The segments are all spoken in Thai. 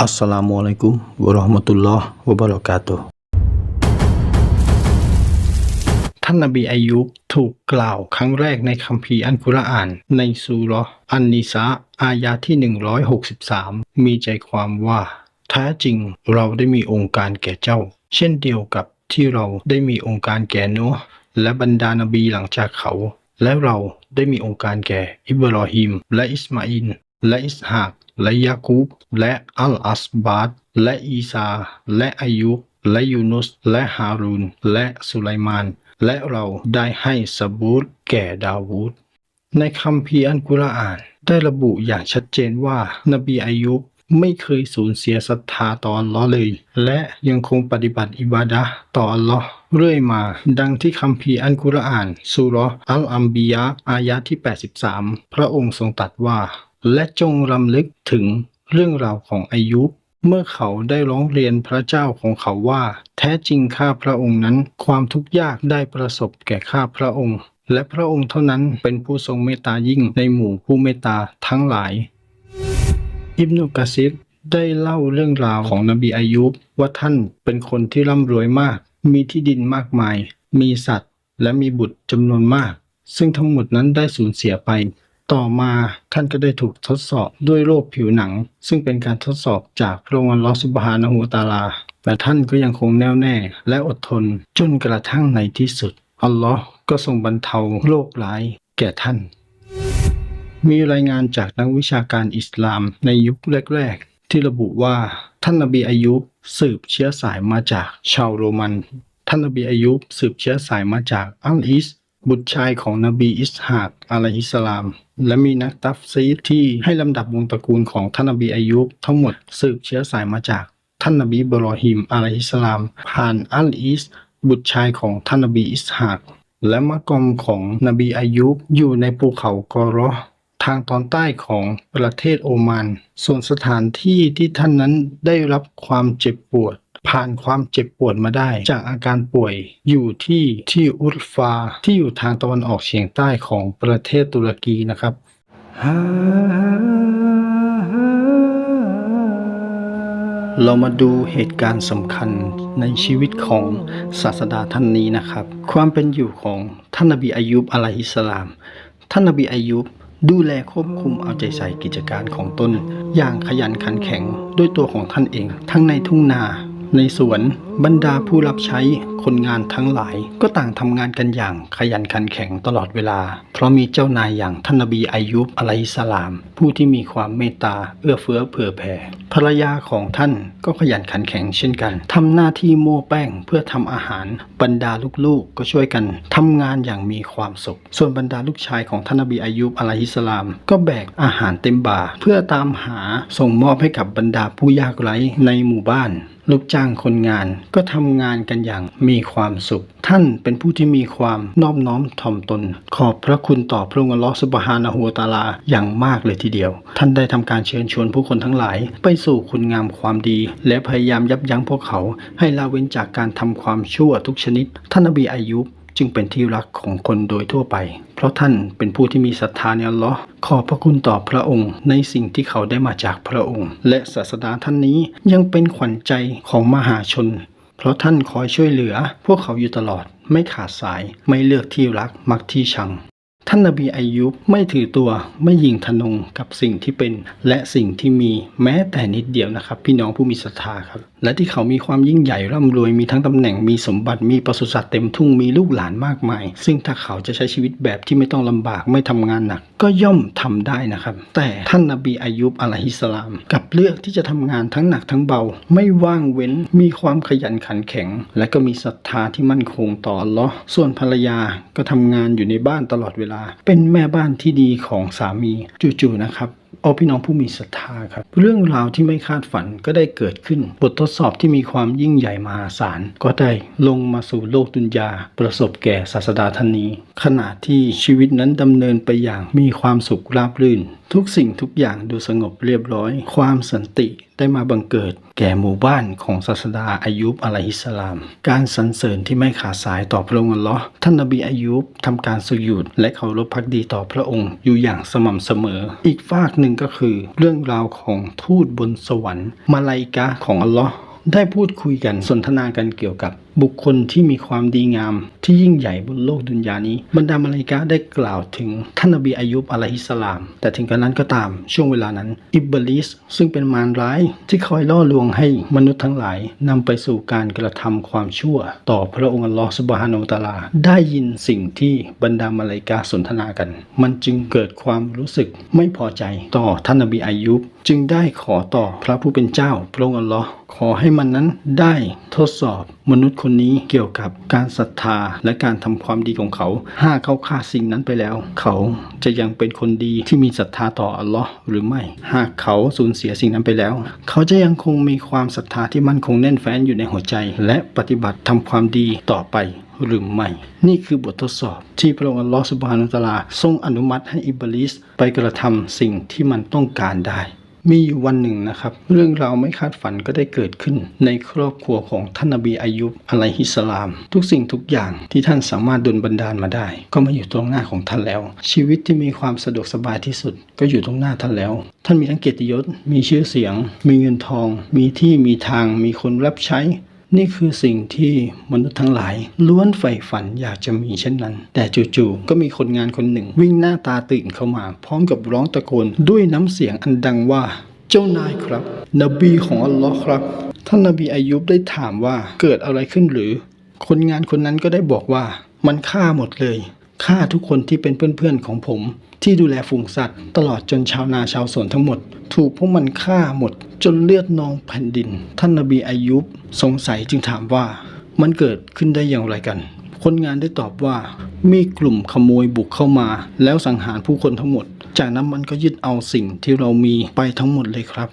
อัสสลามุอะลัยกุมวะเราะห์มะตุลลอฮ์วะบะเราะกาตุฮ์ท่านนบีอายุบถูกกล่าวครั้งแรกในคัมภีร์อัลกุรอาน ในซูราะอันนิสาอายาที่ 163 มีใจความว่าแท้จริงเราได้มีองค์การแก่เจ้า เช่นเดียวกับที่เราได้มีองค์การแก่นัวห์และบรรดานบีหลังจากเขา และเราได้มีองค์การแก่อิบรอฮิมและอิสมาอินและอิสฮาก และยาคูบและอัลอัสบาดและอีสาและอายุและยูนุส และฮารูนและสุไลมาน และเราได้ให้สบูรแก่ดาวูดในคัมภีอัลกุรอาน ได้ระบุอย่างชัดเจนว่า นบีอายุบไม่เคยสูญเสียศรัทธาต่ออัลลอฮ์เลย และยังคงปฏิบัติอิบาดะต่ออัลลอฮ์เรื่อยมา ดังที่คัมภีอัลกุรอานสุรอัลอัมบียะอายะที่ 83 พระองค์ทรงตรัสว่า และจงรำลึกถึงเรื่องราวของอายุ เมื่อเขาได้ร้องเรียนพระเจ้าของเขาว่า แท้จริงข้าพระองค์นั้น ความทุกข์ยากได้ประสบแก่ข้าพระองค์ และพระองค์เท่านั้นเป็นผู้ทรงเมตตายิ่งในหมู่ผู้เมตตาทั้งหลาย อิบนุกะซิรได้เล่าเรื่องราวของนบีอายุบว่าท่านเป็นคนที่ร่ำรวยมาก มีที่ดินมากมาย มีสัตว์ และมีบุตรจำนวนมาก ซึ่งทั้งหมดนั้นได้สูญเสียไป ต่อมาท่านก็ได้ถูกทดสอบด้วยโรคผิวหนัง ซึ่งเป็นการทดสอบจากพระองค์ลลอฮฺซุบฮานะฮูตาลา แต่ท่านก็ยังคงแน่วแน่และอดทนจนกระทั่งในที่สุด อัลลอฮ์ก็ทรงบรรเทาโรคร้ายแก่ท่าน มีรายงานจากนักวิชาการอิสลามในยุคแรก ๆ ที่ระบุว่าท่านนบีอายุสืบเชื้อสายมาจากชาวโรมัน ท่านนบีอายุสืบเชื้อสายมาจากอัลอิส บุตรชายของนบีอิสฮากอะลัยฮิสสลาม และมีนักตัฟซีที่ให้ลำดับวงตระกูลของท่านนบีอายุบทั้งหมดสืบเชื้อสายมาจากท่านนบีบรอฮิมอะลัยฮิสสลาม ผ่านอัลอิสบุตรชายของท่านนบีอิสฮากและมะกอมของนบีอายุบอยู่ในภูเขากอรอทางตอนใต้ของประเทศโอมาน ส่วนสถานที่ที่ท่านนั้นได้รับความเจ็บปวด ผ่านความเจ็บปวดมาได้ จากอาการป่วยอยู่ที่ที่อุรฟาที่อยู่ทางตะวันออกเฉียงใต้ของประเทศตุรกีนะครับเรามาดูเหตุการณ์สำคัญในชีวิตของศาสดาท่านนี้นะครับ ความเป็นอยู่ของท่านนบีอายุบอะลัยฮิสสลาม ท่านนบีอายุบดูแลควบคุมเอาใจใส่กิจการของตน อย่างขยันขันแข็งด้วยตัวของท่านเอง ทั้งในทุ่งนา ในสวนบรรดาผู้รับใช้คนงานทั้งหลาย ก็ต่างทำงานกันอย่างขยันขันแข็งตลอดเวลา เพราะมีเจ้านายอย่างท่านนบีอายุบอะลัยสลาม ผู้ที่มีความเมตตาเอื้อเฟื้อเผื่อแผ่ภรรยาของท่านก็ขยันขันแข็งเช่นกันทำหน้าที่โม่แป้งเพื่อทำอาหาร บรรดาลูกๆ ก็ช่วยกันทำงานอย่างมีความสุข ส่วนบรรดาลูกชายของท่านนบีอายุบอะลัยสสลาม ก็แบกอาหารเต็มบ่า เพื่อตามหาส่งมอบให้กับบรรดาผู้ยากไร้ในหมู่บ้านลูกจ้างคนงานก็ทำงานกันอย่างมีความสุข ท่านเป็นผู้ที่มีความนอบน้อมถ่อมตน ขอบพระคุณต่อพระองค์ลอสุบฮานาหัวตาลาอย่างมากเลยทีเดียว ท่านได้ทำการเชิญชวนผู้คนทั้งหลาย ไปสู่คุณงามความดี และพยายามยับยั้งพวกเขา ให้ละเว้นจากการทำความชั่วทุกชนิด ท่านอบีอายุบ จึงเป็นที่รักของคนโดยทั่วไป เพราะท่านเป็นผู้ที่มีศรัทธาในอัลลอฮ์ขอบพระคุณต่อพระองค์ ในสิ่งที่เขาได้มาจากพระองค์ และศาสดาท่านนี้ยังเป็นขวัญใจของมหาชน เพราะท่านคอยช่วยเหลือ พวกเขาอยู่ตลอด ไม่ขาดสาย ไม่เลือกที่รักมักที่ชัง ท่านนบีอายุบไม่ถือตัวไม่ยิงทนงกับสิ่งที่เป็น และสิ่งที่มีแม้แต่นิดเดียวนะครับ พี่น้องผู้มีศรัทธาครับ และที่เขามีความยิ่งใหญ่ร่ำรวยมีทั้งตำแหน่งมีสมบัติมีปศุสัตว์เต็มทุ่งมีลูกหลานมากมาย ซึ่งถ้าเขาจะใช้ชีวิตแบบที่ไม่ต้องลำบากไม่ทำงานหนัก ก็ย่อมทำได้นะครับ แต่ท่านนบีอายุบอะลัยฮิสลามกับเลือกที่จะทำงานทั้งหนักทั้งเบา ไม่ว่างเว้นมีความขยันขันแข็ง และก็มีศรัทธาที่มั่นคงต่ออัลลอฮ์ส่วนภรรยาก็ทำงานอยู่ในบ้านตลอดเวลาเป็นแม่บ้านที่ดีของสามีจู่ๆนะครับเอาพี่น้องผู้มีศรัทธาครับ เรื่องราวที่ไม่คาดฝันก็ได้เกิดขึ้น บททดสอบที่มีความยิ่งใหญ่มหาศาล ก็ได้ลงมาสู่โลกดุนยา ประสบแก่ศาสดาท่านนี้ ขณะที่ชีวิตนั้นดำเนินไปอย่างมีความสุขราบรื่น ทุกสิ่งทุกอย่างดูสงบเรียบร้อย ความสันติ ได้มาบังเกิดแก่หมู่บ้านของศาสดาอายุบอะลัยฮิสลาม การสรรเสริญที่ไม่ขาดสายต่อพระองค์อัลลอฮ์ท่านนบีอายุบทำการสุญูดและเคารพพักดีต่อพระองค์อยู่อย่างสม่ำเสมอ อีกฝากหนึ่งก็คือ เรื่องราวของทูตบนสวรรค์มาลายกะของอัลลอฮ์ได้พูดคุยกันสนทนากันเกี่ยวกับ บุคคลที่มีความดีงาม ที่ยิ่งใหญ่บนโลกดุนยานี้ บรรดามาลาอิกะห์ได้กล่าวถึงท่านนบีอายุบอะลัยฮิสลาม แต่ถึงกระนั้นก็ตามช่วงเวลานั้น อิบลิสซึ่งเป็นมารร้ายที่คอยล่อลวงให้มนุษย์ทั้งหลายนำไปสู่การกระทำความชั่ว ต่อพระองค์อัลลอฮฺสุบฮานาอัลตะอาลา ได้ยินสิ่งที่บรรดามาลาอิกะห์สนทนากัน มันจึงเกิดความรู้สึกไม่พอใจต่อท่านนบีอายุบจึงได้ขอต่อพระผู้เป็นเจ้าพระองค์อัลลอฮ์ขอให้มันนั้นได้ทดสอบมนุษย์คนนี้เกี่ยวกับการศรัทธาและการทำความดีของเขาหากเขาขาสิ่งนั้นไปแล้ว เขาจะยังเป็นคนดีที่มีศรัทธาต่ออัลลอฮ์หรือไม่ หากเขาสูญเสียสิ่งนั้นไปแล้ว เขาจะยังคงมีความศรัทธาที่มั่นคงแน่นแฟ้นอยู่ในหัวใจ และปฏิบัติทำความดีต่อไปหรือไม่ นี่คือบททดสอบที่พระองค์อัลลอฮฺสุบฮานุตะอาลาทรงอนุมัติให้อิบลิสไปกระทำสิ่งที่มันต้องการได้ มีอยู่วันหนึ่งนะครับ เรื่องราวไม่คาดฝันก็ได้เกิดขึ้น ในครอบครัวของท่านนบีอายุบอะลัยฮิสสลาม ทุกสิ่งทุกอย่างที่ท่านสามารถดลบันดาลมาได้ ก็มาอยู่ตรงหน้าของท่านแล้ว ชีวิตที่มีความสะดวกสบายที่สุด ก็อยู่ตรงหน้าท่านแล้ว ท่านมีทั้งเกียรติยศ มีชื่อเสียง มีเงินทอง มีที่มีทาง มีคนรับใช้ นี่คือสิ่งที่มนุษย์ทั้งหลาย ล้วนใฝ่ฝันอยากจะมีเช่นนั้น แต่จู่ๆก็มีคนงานคนหนึ่ง วิ่งหน้าตาตื่นเข้ามา พร้อมกับร้องตะโกนด้วยน้ำเสียงอันดังว่า เจ้านายครับ นบีของอัลลอฮ์ครับ ท่านนบีอายุบได้ถามว่าเกิดอะไรขึ้นหรือ คนงานคนนั้นก็ได้บอกว่า มันฆ่าหมดเลย ฆ่าทุกคนที่เป็นเพื่อนๆของผม ที่ดูแลฝูงสัตว์ ตลอดจนชาวนาชาวสวนทั้งหมด ถูกพวกมันฆ่าหมด จนเลือดนองแผ่นดิน ท่านนบีอายุบสงสัยจึงถามว่า มันเกิดขึ้นได้อย่างไรกัน คนงานได้ตอบว่า มีกลุ่มขโมยบุกเข้ามา แล้วสังหารผู้คนทั้งหมด จากนั้นมันก็ยึดเอาสิ่งที่เรามีไปทั้งหมดเลยครับ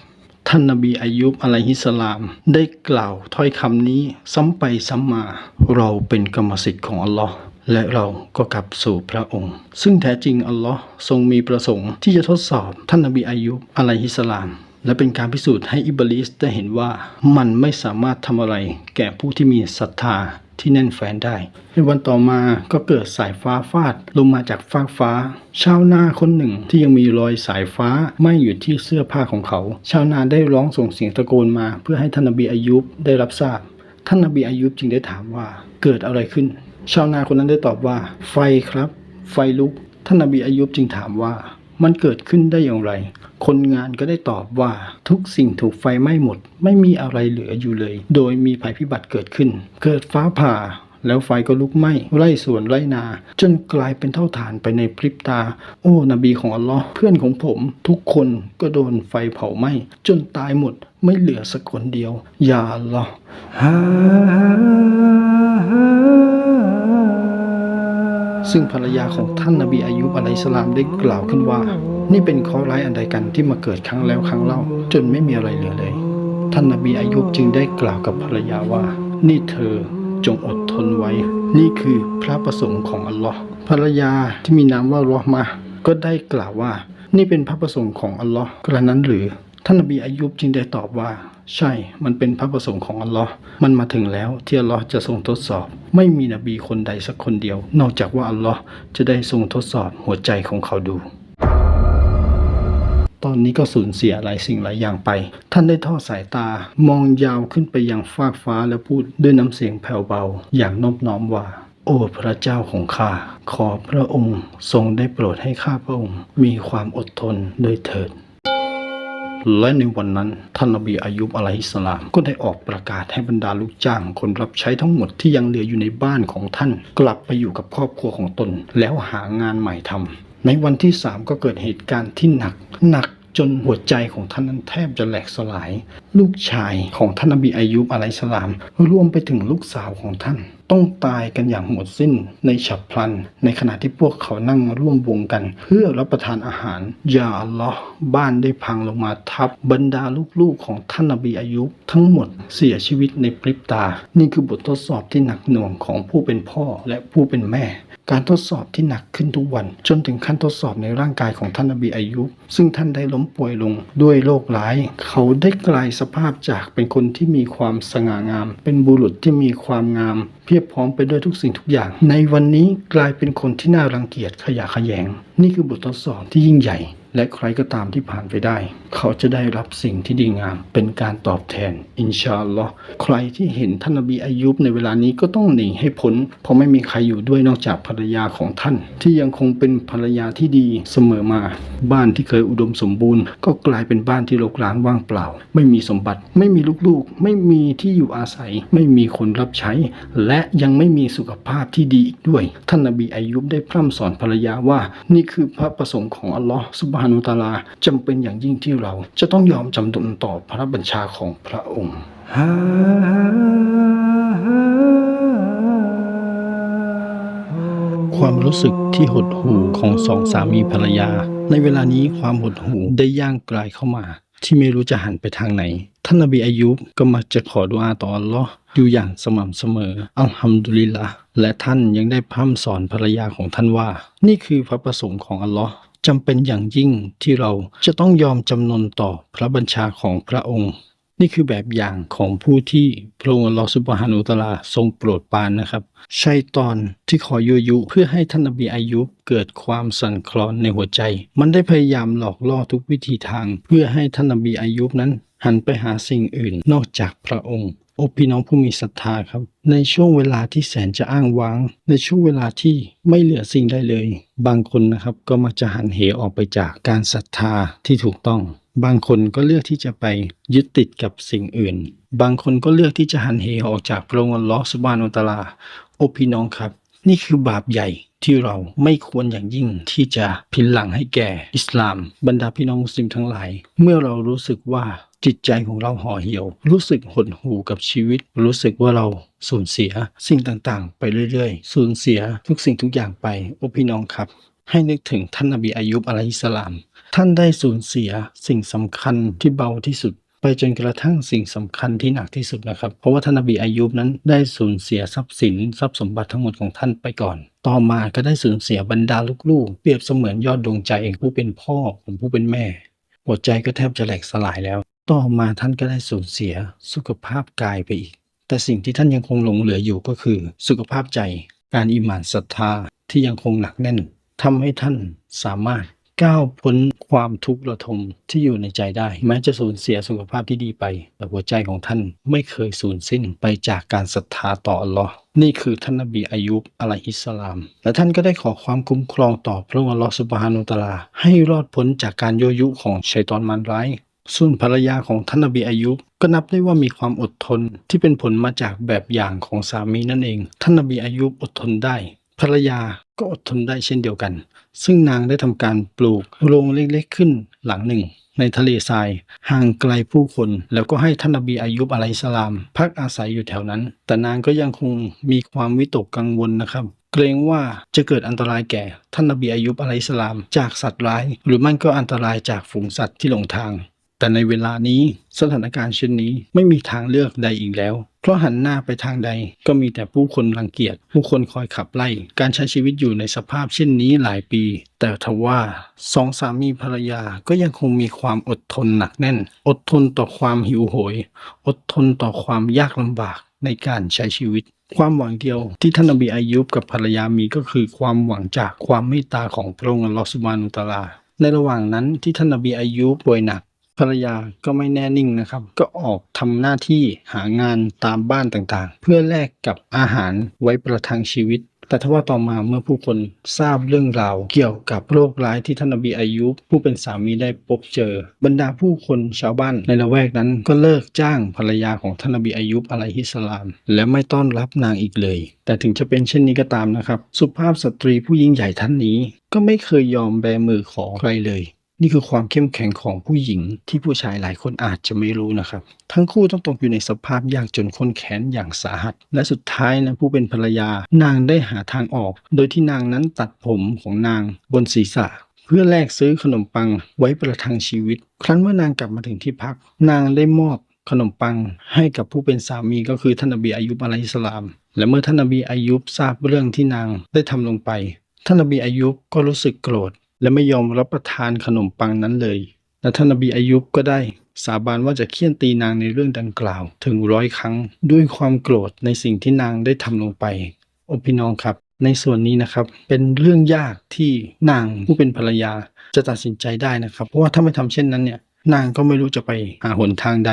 ท่านนบีอายุบอะลัยฮิสสลาม ได้กล่าวถ้อยคำนี้ซ้ำไปซ้ำมา เราเป็นกรรมสิทธิ์ของอัลลอฮ์ และเราก็กลับสู่พระองค์ ซึ่งแท้จริงอัลลอฮ์ทรงมีประสงค์ที่จะทดสอบท่านนบีอายุบอะลัยฮิสสลาม และเป็นการพิสูจน์ให้อิบลิสได้เห็นว่ามันไม่สามารถทำอะไรแก่ผู้ที่มีศรัทธาที่แน่นแฟ้นได้ ในวันต่อมาก็เกิดสายฟ้าฟาดลงมาจากฟากฟ้า ชาวนาคนหนึ่งที่ยังมีรอยสายฟ้าไหม้อยู่ที่เสื้อผ้าของเขา ชาวนาได้ร้องส่งเสียงตะโกนมา เพื่อให้ท่านนบีอายุบได้รับทราบ ท่านนบีอายุบจึงได้ถามว่าเกิดอะไรขึ้น ชาวนาคนนั้นได้ตอบว่า ไฟครับ ไฟลุก ท่านนบีอายุบจึงถามว่า มันเกิดขึ้นได้อย่างไร คนงานก็ได้ตอบว่าทุกสิ่งถูกไฟไหม้หมด ไม่มีอะไรเหลืออยู่เลย โดยมีภัยพิบัติเกิดขึ้น เกิดฟ้าผ่าแล้วไฟก็ลุกไหม้ไร่สวนไร่นา จนกลายเป็นเท่าฐานไปในพริบตา โอ้นบีของอัลลอฮ์เพื่อนของผม ทุกคนก็โดนไฟเผาไหม้จนตายหมดไม่เหลือสักคนเดียวอย่าอัลลอฮ์ ซึ่งภรรยาของท่านนบีอายุบอะลัยสลามได้กล่าวขึ้นว่า นี่เป็นข้อร้ายอันใดกันที่มาเกิดครั้งแล้วครั้งเล่า จนไม่มีอะไรเหลือเลย ท่านนบีอายุบจึงได้กล่าวกับภรรยาว่า นี่เธอจงอดทนไว้ นี่คือพระประสงค์ของอัลลอฮ์ภรรยาที่มีนามว่ารอมาก็ได้กล่าวว่า นี่เป็นพระประสงค์ของอัลลอฮ์กระนั้นหรือท่านนบีอายุบจึงได้ตอบว่า ใช่ มันเป็นพระประสงค์ของอัลลอฮ์มันมาถึงแล้วที่อัลลอฮ์จะทรงทดสอบ ไม่มีนบีคนใดสักคนเดียว นอกจากว่าอัลลอฮ์จะได้ทรงทดสอบหัวใจของเขาดู ตอนนี้ก็สูญเสียหลายสิ่งหลายอย่างไป ท่านได้ทอดสายตา มองยาวขึ้นไปยังฟากฟ้าและพูดด้วยน้ำเสียงแผ่วเบา อย่างนอบน้อมว่าโอ้พระเจ้าของข้า ขอพระองค์ทรงได้โปรดให้ข้าพระองค์ มีความอดทนด้วยเถิด และในวันนั้นท่านนบีอายุบอะลัยฮิสลาม ก็ได้ออกประกาศให้บรรดาลูกจ้าง คนรับใช้ทั้งหมดที่ยังเหลืออยู่ในบ้านของท่าน กลับไปอยู่กับครอบครัวของตน แล้วหางานใหม่ทำในวันที่สามก็เกิดเหตุการณ์ที่หนักหนักจนหัวใจของท่านนั้นแทบจะแหลกสลาย ลูกชายของท่านนบีอายุบอะลัยฮิสสลาม รวมไปถึงลูกสาวของท่าน ต้องตายกันอย่างหมดสิ้นในฉับพลัน ในขณะที่พวกเขานั่งร่วมวงกัน เพื่อรับประทานอาหารยาอัลลอฮ์บ้านได้พังลงมาทับบรรดาลูกๆของท่านนบีอายุ ทั้งหมดเสียชีวิตในพริบตา นี่คือบททดสอบที่หนักหน่วงของผู้เป็นพ่อและผู้เป็นแม่ การทดสอบที่หนักขึ้นทุกวัน จนถึงขั้นทดสอบในร่างกายของท่านอบีอายุ ซึ่งท่านได้ล้มป่วยลงด้วยโรคร้าย เขาได้กลายสภาพจากเป็นคนที่มีความสง่างาม เป็นบุรุษที่มีความงาม เพียบพร้อมไปด้วยทุกสิ่งทุกอย่าง ในวันนี้กลายเป็นคนที่น่ารังเกียจขยะแขยง นี่คือบททดสอบที่ยิ่งใหญ่ และใครก็ตามที่ผ่านไปได้ เขาจะได้รับสิ่งที่ดีงาม เป็นการตอบแทน อินชาอัลลอฮ์ใครที่เห็นท่านนบีอายุบในเวลานี้ก็ต้องหนีให้พ้น เพราะไม่มีใครอยู่ด้วยนอกจากภรรยาของท่าน ที่ยังคงเป็นภรรยาที่ดีเสมอมา บ้านที่เคยอุดมสมบูรณ์ ก็กลายเป็นบ้านที่รกร้างว่างเปล่า ไม่มีสมบัติ ไม่มีลูกๆ ไม่มีที่อยู่อาศัย ไม่มีคนรับใช้ และยังไม่มีสุขภาพที่ดีอีกด้วย ท่านนบีอายุบได้พร่ำสอนภรรยาว่า นี่คือพระประสงค์ของอัลลอฮ์สุบฮานุตาลาจำเป็นอย่างยิ่งที่เราจะต้องยอมจำนนต่อพระบัญชาของพระองค์ความรู้สึกที่หดหู่ของสองสามีภรรยา ในเวลานี้ความหดหู่ได้ย่างกลายเข้ามา ที่ไม่รู้จะหันไปทางไหน ท่านนบีอายุบก็มักจะขอดุอาต่ออัลลอฮ์อยู่อย่างสม่ำเสมอ อัลฮัมดุลิลละและท่านยังได้พร่ำสอนภรรยาของท่านว่า นี่คือพระประสงค์ของอัลลอฮ์ จำเป็นอย่างยิ่งที่เราจะต้องยอมจำนนต่อพระบัญชาของพระองค์ นี่คือแบบอย่างของผู้ที่พระองค์อัลอฮฺซุบฮานุตลาทรงโปรดปรานนะครับ ชัยตอนที่ขอยุยุเพื่อให้ท่านนบีอายุเกิดความสั่นคลอนในหัวใจ มันได้พยายามหลอกล่อทุกวิธีทาง เพื่อให้ท่านนบีอายุนั้นหันไปหาสิ่งอื่นนอกจากพระองค์ โอพี่น้องผู้มีศรัทธาครับ ในช่วงเวลาที่แสนจะอ้างว้าง ในช่วงเวลาที่ไม่เหลือสิ่งใดเลย บางคนนะครับก็มักจะหันเหออกไปจากการศรัทธาที่ถูกต้อง บางคนก็เลือกที่จะไปยึดติดกับสิ่งอื่น บางคนก็เลือกที่จะหันเหออกจากพระองค์ลอสบานุตลา โอพี่น้องครับ นี่คือบาปใหญ่ ที่เราไม่ควรอย่างยิ่งที่จะพินหลังให้แก่อิสลาม บรรดาพี่น้องมุสลิมทั้งหลาย เมื่อเรารู้สึกว่าจิตใจของเราห่อเหี่ยว รู้สึกหดหู่กับชีวิต รู้สึกว่าเราสูญเสียสิ่งต่างๆ ไปเรื่อยๆ สูญเสียทุกสิ่งทุกอย่างไปโอพี่น้องครับ ให้นึกถึงท่านนบีอายุบอะลัยฮิสสลาม ท่านได้สูญเสียสิ่งสำคัญที่เบาที่สุด ไปจนกระทั่งสิ่งสำคัญที่หนักที่สุดนะครับ เพราะว่าท่านนบีอายุบนั้นได้สูญเสียทรัพย์สินทรัพย์สมบัติทั้งหมดของท่านไปก่อน ต่อมาก็ได้สูญเสียบรรดาลูกๆ เปรียบเสมือนยอดดวงใจเองผู้เป็นพ่อของผู้เป็นแม่ หัวใจก็แทบจะแหลกสลายแล้ว ต่อมาท่านก็ได้สูญเสียสุขภาพกายไปอีก แต่สิ่งที่ท่านยังคงหลงเหลืออยู่ก็คือ สุขภาพใจ การอิหมานศรัทธาที่ยังคงหนักแน่นทำให้ท่านสามารถ ก้าวพ้นความทุกข์ระทมที่อยู่ในใจได้ แม้จะสูญเสียสุขภาพที่ดีไป แต่หัวใจของท่านไม่เคยสูญสิ้นไปจากการศรัทธาต่ออัลลอฮ์นี่คือท่านนบีอายุบอะลัยฮิสสลาม และท่านก็ได้ขอความคุ้มครองต่อพระองค์อัลลอฮ์สุบฮานุตลา ให้รอดพ้นจากการโยยุของชัยตอนมารร้ายส่วนภรรยาของท่านนบีอายุบก็นับได้ว่ามีความอดทนที่เป็นผลมาจากแบบอย่างของสามีนั่นเอง ท่านนบีอายุบอดทนได้ ภรรยาก็อดทนได้เช่นเดียวกัน ซึ่งนางได้ทำการปลูกโรงเล็กๆขึ้นหลังหนึ่ง ในทะเลทราย ห่างไกลผู้คน แล้วก็ให้ท่านนบีอายุบอะลัยสลาม พักอาศัยอยู่แถวนั้น แต่นางก็ยังคงมีความวิตกกังวลนะครับ เกรงว่าจะเกิดอันตรายแก่ ท่านนบีอายุบอะลัยสลาม จากสัตว์ร้าย หรือไม่ก็อันตรายจากฝูงสัตว์ที่หลงทาง แต่ในเวลานี้สถานการณ์เช่นนี้ไม่มีทางเลือกใดอีกแล้ว เพราะหันหน้าไปทางใด ก็มีแต่ผู้คนรังเกียจ ผู้คนคอยขับไล่ การใช้ชีวิตอยู่ในสภาพเช่นนี้หลายปี แต่ทว่าสองสามีภรรยาก็ยังคงมีความอดทนหนักแน่น อดทนต่อความหิวโหย อดทนต่อความยากลำบากในการใช้ชีวิต ความหวังเดียวที่ท่านนบีอายุบกับภรรยามีก็คือความหวังจากความเมตตาของพระองค์ลอสุบานุตลา ในระหว่างนั้นที่ท่านนบีอายุบป่วยหนัก ภรรยาก็ไม่แน่นิ่งนะครับ ก็ออกทำหน้าที่หางานตามบ้านต่างๆ เพื่อแลกกับอาหารไว้ประทังชีวิต แต่ทว่าต่อมาเมื่อผู้คนทราบเรื่องราว เกี่ยวกับโรคร้ายที่ท่านนบีอายุ ผู้เป็นสามีได้พบเจอ บรรดาผู้คนชาวบ้านในละแวกนั้นก็เลิกจ้างภรรยาของท่านนบีอายุอะลัยฮิสสลาม และไม่ต้อนรับนางอีกเลย แต่ถึงจะเป็นเช่นนี้ก็ตามนะครับ สุภาพสตรีผู้ยิ่งใหญ่ท่านนี้ ก็ไม่เคยยอมแบมือขอใครเลย นี่คือความเข้มแข็งของผู้หญิงที่ผู้ชายหลายคนอาจจะไม่รู้นะครับ ทั้งคู่ต้องตกอยู่ในสภาพยากจนข้นแค้นอย่างสาหัส และสุดท้ายนะผู้เป็นภรรยานางได้หาทางออก โดยที่นางนั้นตัดผมของนางบนศีรษะเพื่อแลกซื้อขนมปังไว้ประทังชีวิต ครั้นเมื่อนางกลับมาถึงที่พัก นางได้มอบขนมปังให้กับผู้เป็นสามีก็คือท่านนบีอายุบอะลัยฮิสลาม และเมื่อท่านนบีอายุบทราบเรื่องที่นางได้ทำลงไป ท่านนบีอายุบก็รู้สึกโกรธ และไม่ยอมรับประทานขนมปังนั้นเลยและท่านนบีอายุบก็ได้สาบานว่าจะเคี่ยนตีนางในเรื่องดังกล่าว ถึงร้อยครั้ง ด้วยความโกรธในสิ่งที่นางได้ทำลงไป โอพี่น้องครับ ในส่วนนี้นะครับเป็นเรื่องยากที่นางผู้เป็นภรรยาจะตัดสินใจได้นะครับ เพราะว่าถ้าไม่ทำเช่นนั้นเนี่ยนางก็ไม่รู้จะไปหาหนทางใด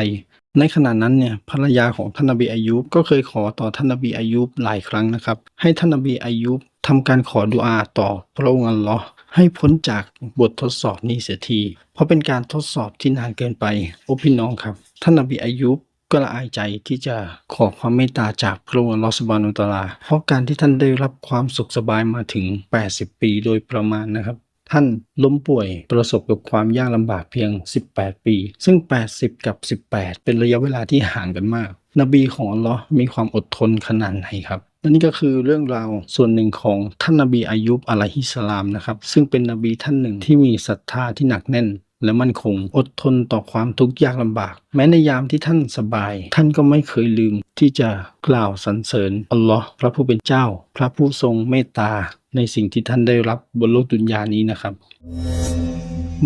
ในขณะนั้นเนี่ยภรรยาของท่านนบีอายุบก็เคยขอต่อท่านนบีอายุบหลายครั้งนะครับ ให้ท่านนบีอายุบทำการขอดุอาต่อพระองค์อัลลอฮ์ ให้พ้นจากบททดสอบนี้เสียที เพราะเป็นการทดสอบที่นานเกินไป โอพี่น้องครับ ท่านนบีอายุก็ละอายใจที่จะขอความเมตตาจากพระองค์ลอสบานุตลา เพราะการที่ท่านได้รับความสุขสบายมาถึง 80 ปีโดยประมาณนะครับ ท่านล้มป่วยประสบกับความยากลำบากเพียง 18 ปี ซึ่ง 80 กับ 18 เป็นระยะเวลาที่ห่างกันมาก นบีของอัลลอฮ์มีความอดทนขนาดไหนครับและนี่ก็คือเรื่องราวส่วนหนึ่งของท่านนบีอายุบอะลัยฮิสสลามนะครับ ซึ่งเป็นนบีท่านหนึ่งที่มีศรัทธาที่หนักแน่น และมั่นคง อดทนต่อความทุกข์ยากลำบาก แม้ในยามที่ท่านสบาย ท่านก็ไม่เคยลืมที่จะกล่าวสรรเสริญอัลลอฮ์พระผู้เป็นเจ้า พระผู้ทรงเมตตา ในสิ่งที่ท่านได้รับบนโลกดุนยานี้นะครับ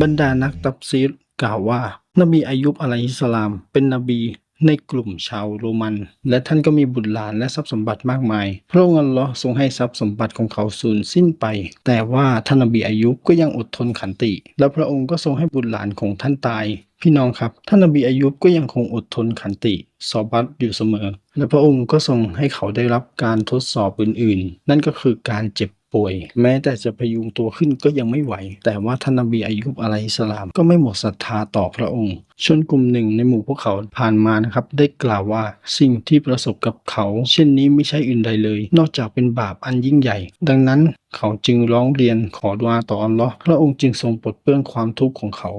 บรรดานักตับซีรกล่าวว่านบีอายุบอะลัยฮิสลาม เป็นนบี ในกลุ่มชาวโรมัน และท่านก็มีบุตรหลานและทรัพย์สมบัติมากมาย พระองค์อัลลอฮ์ทรงให้ทรัพย์สมบัติของเขาสูญสิ้นไป แต่ว่าท่านนบีอายุบก็ยังอดทนขันติ และพระองค์ก็ทรงให้บุตรหลานของท่านตาย พี่น้องครับ ท่านนบีอายุบก็ยังคงอดทนขันติสอบัตอยู่เสมอ และพระองค์ก็ทรงให้เขาได้รับการทดสอบอื่นๆ นั่นก็คือการเจ็บ ป่วย แม้แต่จะพยุงตัวขึ้นก็ยังไม่ไหว แต่ว่าท่านนบีอายุบอะลัยสลาม ก็ไม่หมดศรัทธาต่อพระองค์ ชนกลุ่มหนึ่งในหมู่พวกเขาผ่านมานะครับ ได้กล่าวว่าสิ่งที่ประสบกับเขา เช่นนี้ไม่ใช่อื่นใดเลย นอกจากเป็นบาปอันยิ่งใหญ่ ดังนั้นเขาจึงร้องเรียนขอดุอาต่ออัลลอฮ์พระองค์จึงทรงปลดเปลื้องความทุกข์ของเขา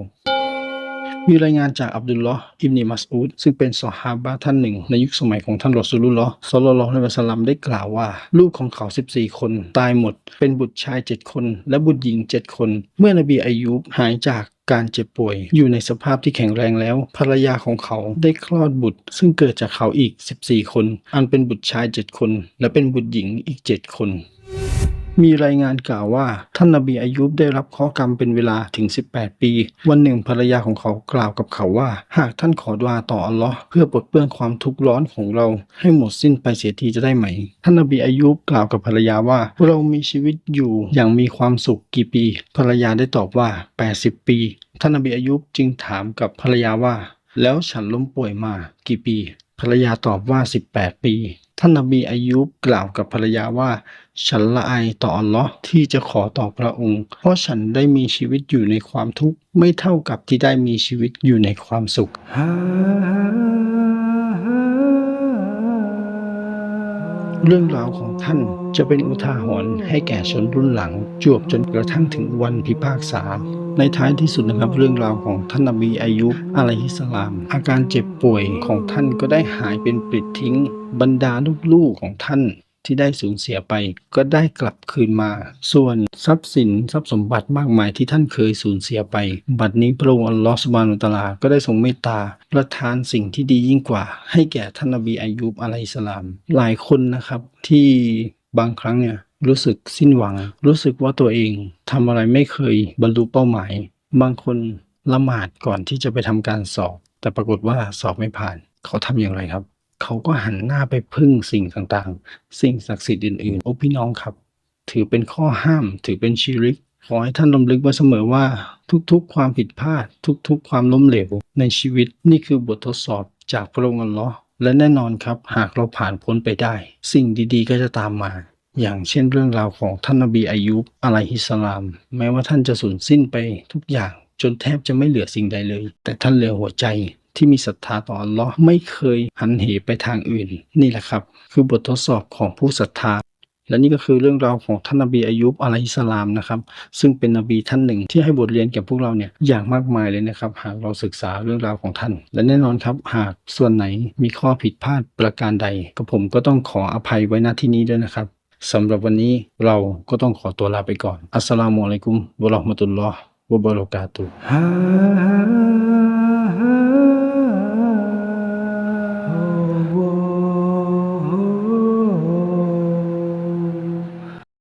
มีรายงานจากอับดุลลอฮ์อิบนีมัสอูดซึ่งเป็นซอฮาบะท่านหนึ่ง ในยุคสมัยของท่านรอซูลุลลอฮ์ศ็อลลลอฮุอะลัยฮิวะซัลลัมได้กล่าวว่า ลูกของเขา 14 คน ตายหมด เป็นบุตรชาย 7 คน และบุตรหญิง 7 คน เมื่อนบีอายุบหายจากการเจ็บป่วย อยู่ในสภาพที่แข็งแรงแล้ว ภรรยาของเขาได้คลอดบุตร ซึ่งเกิดจากเขาอีก 14 คน อันเป็นบุตรชาย 7 คน และเป็นบุตรหญิงอีก 7 คน มีรายงานกล่าวว่า ท่านนบีอายุบได้รับข้อกรรมเป็นเวลาถึง 18 ปี วันหนึ่งภรรยาของเขากล่าวกับเขาว่า หากท่านขอดุอาต่ออัลลอฮ์เพื่อปลดเปลื้องความทุกข์ร้อนของเรา ให้หมดสิ้นไปเสียทีจะได้ไหม ท่านนบีอายุบกล่าวกับภรรยาว่า เรามีชีวิตอยู่อย่างมีความสุขกี่ปี ภรรยาได้ตอบว่า 80 ปี ท่านนบีอายุบจึงถามกับภรรยาว่า แล้วฉันล้มป่วยมากี่ปี ภรรยาตอบว่า 18 ปี ท่านนบีอายุบกล่าวกับภรรยาว่า ฉันละอายต่ออัลลอฮ์ที่จะขอต่อพระองค์ เพราะฉันได้มีชีวิตอยู่ในความทุกข์ ไม่เท่ากับที่ได้มีชีวิตอยู่ในความสุข เรื่องราวของท่านจะเป็นอุทาหรณ์ให้แก่ชนรุ่นหลัง จวบจนกระทั่งถึงวันพิพากษา ในท้ายที่สุดนะครับเรื่องราวของท่านนบีอายุบอะลัยฮิสลาม อาการเจ็บป่วยของท่านก็ได้หายเป็นปลิดทิ้ง บรรดาลูกๆของท่านที่ได้สูญเสียไป ก็ได้กลับคืนมา ส่วนทรัพย์สินทรัพย์สมบัติมากมายที่ท่านเคยสูญเสียไป บัดนี้พระองค์อัลลอฮฺสุบานุตะอาลาก็ได้ทรงเมตตา ประทานสิ่งที่ดียิ่งกว่า ให้แก่ท่านนบีอายุบอะลัยฮิสสลาม หลายคนนะครับที่บางครั้งเนี่ย รู้สึกสิ้นหวัง รู้สึกว่าตัวเองทำอะไรไม่เคยบรรลุเป้าหมาย บางคนละหมาดก่อนที่จะไปทำการสอบ แต่ปรากฏว่าสอบไม่ผ่าน เขาทำอย่างไรครับ เขาก็หันหน้าไปพึ่งสิ่งต่างๆ สิ่งศักดิ์สิทธิ์อื่นๆ โอ้พี่น้องครับ ถือเป็นข้อห้าม ถือเป็นชีริก ขอให้ท่านลำลึกไว้เสมอว่า ทุกๆ ความผิดพลาด ทุกๆ ความล้มเหลวในชีวิตนี่คือบททดสอบจากพระองค์อัลลอฮ์และแน่นอนครับ หากเราผ่านพ้นไปได้ สิ่งดีๆ ก็จะตามมา อย่างเช่นเรื่องราวของท่านนบีอายุบอะลัยฮิสลาม แม้ว่าท่านจะสูญสิ้นไปทุกอย่างจนแทบจะไม่เหลือสิ่งใดเลย แต่ท่านเหลือหัวใจที่มีศรัทธาต่ออัลลอฮ์ไม่เคยหันเหไปทางอื่น นี่แหละครับ คือบททดสอบของผู้ศรัทธา และนี่ก็คือเรื่องราวของท่านนบีอายุบอะลัยฮิสลามนะครับ ซึ่งเป็นนบีท่านหนึ่งที่ให้บทเรียนแก่พวกเราเนี่ยอย่างมากมายเลยนะครับ หากเราศึกษาเรื่องราวของท่าน และแน่นอนครับ หากส่วนไหนมีข้อผิดพลาดประการใดก็ผมก็ต้องขออภัยไว้ณที่นี้ด้วยนะครับ สำหรับวันนี้เราก็ต้องขอตัวลาไปก่อน อัสสลามุอะลัยกุมวะเราะห์มะตุลลอฮ์วะบะเรากาตุฮ